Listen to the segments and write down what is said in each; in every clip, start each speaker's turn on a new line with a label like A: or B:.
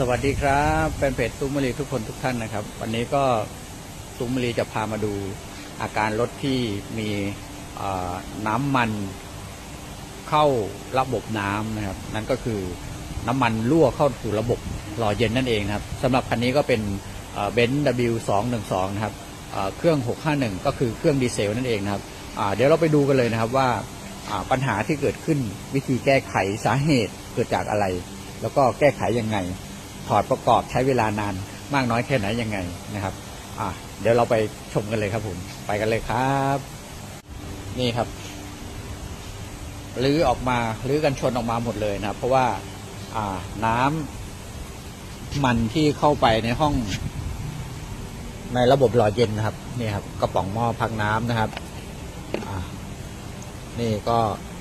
A: สวัสดีครับแฟนเพจตุ้มมลีทุกคนทุกท่านนะครับ วันนี้ก็ตุ้มมลีจะพามาดูอาการรถที่มีน้ำมันเข้าระบบน้ำนะครับ นั่นก็คือน้ำมันรั่วเข้าสู่ระบบหล่อเย็นนั่นเองนะครับสำหรับคันนี้ก็เป็นเบนซ์ W212 นะครับเอ่อเครื่อง 651 ก็คือเครื่องดีเซลนั่นเองนะครับเดี๋ยวเราไปดูกันเลยนะครับว่าปัญหาที่เกิดขึ้นวิธีแก้ไขสาเหตุเกิดจากอะไร แล้วก็แก้ไขยังไง ถอดประกอบใช้เวลานานมากน้อยแค่ไหนยังไงนะครับอะเดี๋ยวเราไปชมกันเลยครับผมไปกันเลยครับ นี่ครับรื้อออกมารื้อกันชนออกมาหมดเลยนะครับ เพราะว่าอ่าน้ำมันที่เข้าไปในห้อง ในระบบหล่อเย็นนะครับนี่ครับกระป๋องหม้อพักน้ำนะครับอ่านี่ก็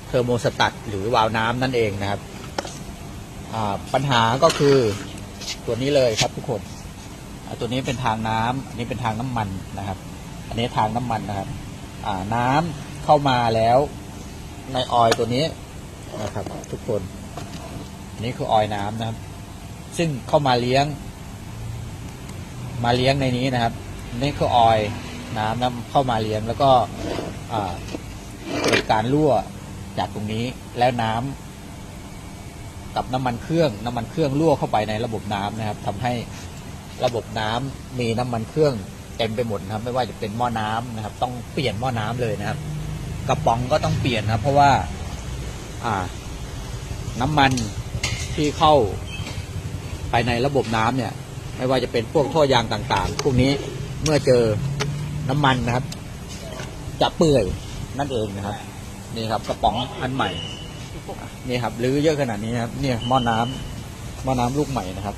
A: เทอร์โมสตัตหรือวาล์วน้ำนั่นเองนะครับอ่าปัญหาก็คือ ตัวนี้เลยครับทุกคนตัวนี้เป็นทางน้ำอันนี้เป็นทางน้ำมันนะครับ อันนี้ทางน้ำมันนะครับ อ่าน้ำเข้ามาแล้วในออยตัวนี้นะครับ ทุกคนนนี้คือออยน้ำนะครับ ซึ่งเข้ามาเลี้ยง มาเลี้ยงในนี้นะครับ นี่คือออยน้ำน้ำเข้ามาเลี้ยงแล้วก็เกิดการรั่วจากตรงนี้แล้วน้ำ กับน้ำมันเครื่องน้ำมันเครื่องรั่วเข้าไปในระบบน้ำนะครับทำให้ระบบน้ำมีน้ำมันเครื่องเต็มไปหมดนะครับ ไม่ว่าจะเป็นหม้อน้ำนะครับ ต้องเปลี่ยนหม้อน้ำเลยนะครับ กระป๋องก็ต้องเปลี่ยนนะเพราะว่า อ่า น้ำมันที่เข้าไปในระบบน้ำเนี่ย ไม่ว่าจะเป็นพวกท่อยางต่างๆ พวกนี้เมื่อเจอน้ำมันนะครับ จะเปื่อยนั่นเองนะครับ นี่ครับกระป๋องอันใหม่ นี่ครับรื้อเยอะขนาดนี้นะครับ เนี่ยหม้อน้ำหม้อน้ำลูกใหม่นะครับ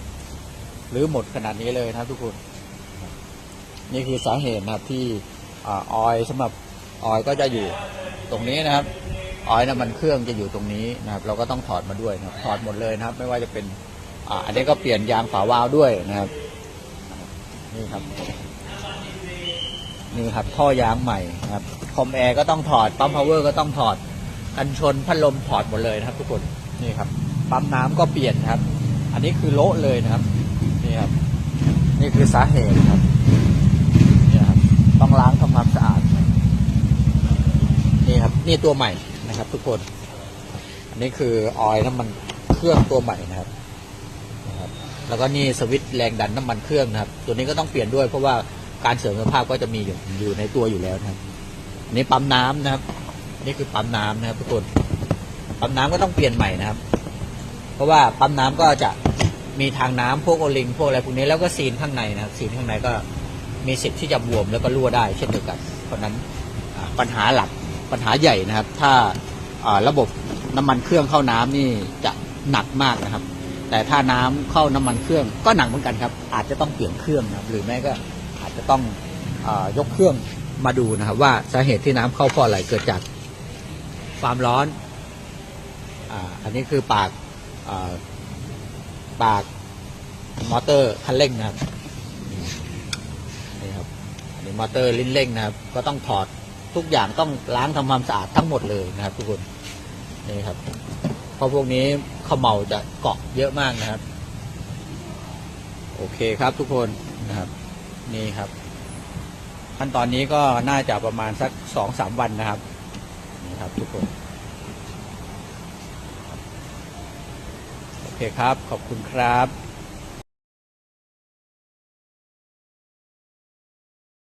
A: รื้อหมดขนาดนี้เลยนะครับทุกคน นี่คือสาเหตุนะครับที่ออยล์สำหรับออยก็จะอยู่ตรงนี้นะครับออยน้ำมันเครื่องจะอยู่ตรงนี้นะครับ เราก็ต้องถอดมาด้วยนะครับ ถอดหมดเลยนะครับ ไม่ว่าจะเป็นอ่าอันนี้ก็เปลี่ยนยางฝาวาล์วด้วยนะครับ นี่ครับ นี่ครับท่อยางใหม่นะครับคอมแอร์ก็ต้องถอดปั๊มพาวเวอร์ก็ต้องถอด กันชนพัดลมถอดหมดเลยนะครับ ทุกคนนี่ครับปั๊มน้ำก็เปลี่ยนครับ อันนี้คือโละเลยนะครับนี่ครับ นี่คือสาเหตุครับนี่ครับต้องล้างทำความสะอาดนี่ครับ นี่ตัวใหม่นะครับ ทุกคน อันนี้คือออยล์น้ำมันเครื่องตัวใหม่นะครับแล้วก็นี่สวิตช์แรงดันน้ำมันเครื่องนะครับ ตัวนี้ก็ต้องเปลี่ยนด้วยเพราะว่าการเสริมสภาพก็จะมีอยู่อยู่ในตัวอยู่แล้วนะครับอันนี้ปั๊มน้ำนะครับ นี่คือปั๊มน้ำนะครับทุกคนปั๊มน้ำก็ต้องเปลี่ยนใหม่นะครับ เพราะว่าปั๊มน้ำก็จะมีทางน้ำพวกโอลิงพวกอะไรพวกนี้แล้วก็ซีนข้างในนะครับซีนข้างในก็มีสิทธิ์ที่จะบวมแล้วก็รั่วได้เช่นเดียวกันเพราะนั้นปัญหาหลักปัญหาใหญ่นะครับ ถ้าระบบน้ำมันเครื่องเข้าน้ำนี่จะหนักมากนะครับ แต่ถ้าน้ำเข้าน้ำมันเครื่องก็หนักเหมือนกันครับ อาจจะต้องเปลี่ยนเครื่องนะครับ หรือไม่ก็อาจจะต้องอยกเครื่องมาดูนะครับ ว่าสาเหตุที่น้ำเข้าเพราะอะไรเกิดจาก ความร้อนอ่าอันนี้คือปากอ่าปากมอเตอร์คันเร่งนะครับนี่ครับอันนี้มอเตอร์ลิ้นเร่งนะครับ ก็ต้องถอดทุกอย่างต้องล้างทำความสะอาดทั้งหมดเลยนะครับ ทุกคนนี่ครับเพราะพวกนี้ขมเหลาจะเกาะเยอะมากนะครับ โอเคครับทุกคนนะครับ นี่ครับ ขั้นตอนนี้ก็น่าจะประมาณสักสองสามวันนะครับ ครับทุกคน โอเคครับ ขอบคุณครับ